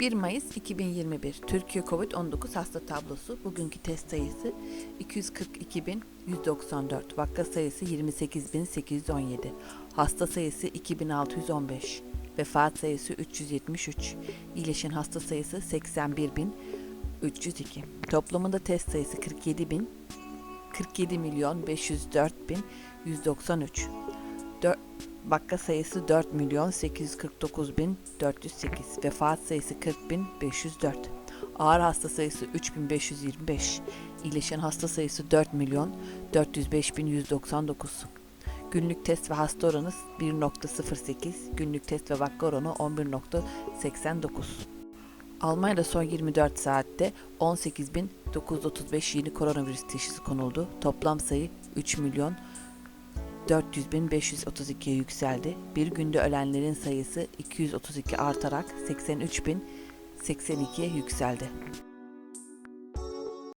1 Mayıs 2021 Türkiye Covid-19 hasta tablosu. Bugünkü test sayısı 242.194 vaka sayısı 28.817 hasta sayısı 2615 vefat sayısı 373 iyileşen hasta sayısı 81.302 toplamında test sayısı 47.000 47 milyon 504 bin 193 Dör- Vaka sayısı 4 milyon 849 bin 408. Vefat sayısı 40 bin 504. Ağır hasta sayısı 3525. İyileşen hasta sayısı 4 milyon 405 bin 199. Günlük test ve hasta oranı 1.08. Günlük test ve vaka oranı 11.89. Almanya'da son 24 saatte 18.935 yeni koronavirüs teşhisi konuldu. Toplam sayı 3 milyon 400.532'ye yükseldi. Bir günde ölenlerin sayısı 232 artarak 83.082'ye yükseldi.